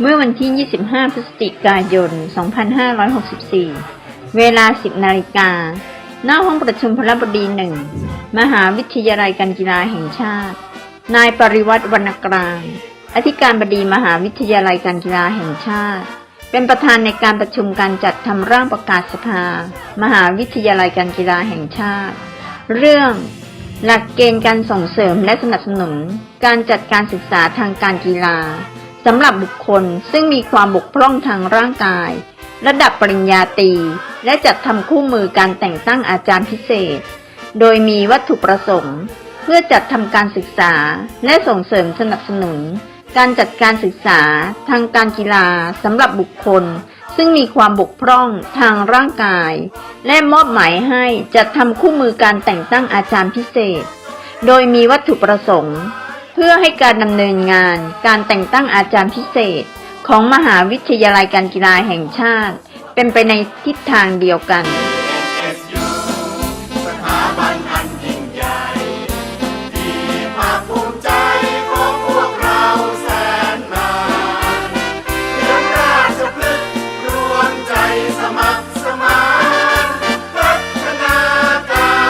เมื่อวันที่ 25 พฤศจิกายน 2564 เวลา 10 นาฬิกาหน้าห้องประชุมพลบดีหนึ่ง มหาวิทยาลัยการกีฬาแห่งชาติ นายปริวัติวรรณกลาง อธิการบดีมหาวิทยาลัยการกีฬาแห่งชาติ เป็นประธานในการประชุมการจัดทำร่างประกาศสภา มหาวิทยาลัยการกีฬาแห่งชาติ เรื่องหลักเกณฑ์การส่งเสริมและสนับสนุน การจัดการศึกษาทางการกีฬา สำหรับบุคคลซึ่งมีความบกพร่องทางร่างกาย ระดับปริญญาตรีและจัดทำคู่มือการแต่งตั้งอาจารย์พิเศษ โดยมีวัตถุประสงค์ เพื่อจัดทำการศึกษาและส่งเสริมสนับสนุน การจัดการศึกษาทางการกีฬาสำหรับบุคคล ซึ่งมีความบกพร่องทางร่างกาย และมอบหมายให้จัดทำคู่มือการแต่งตั้งอาจารย์พิเศษ โดยมีวัตถุประสงค์ พื่อให้การดำเนินงาน การแต่งตั้งอาจารย์พิเศษ ของมหาวิทยาลัยการกีฬาแห่งชาติ เป็นไปในทิศทางเดียวกัน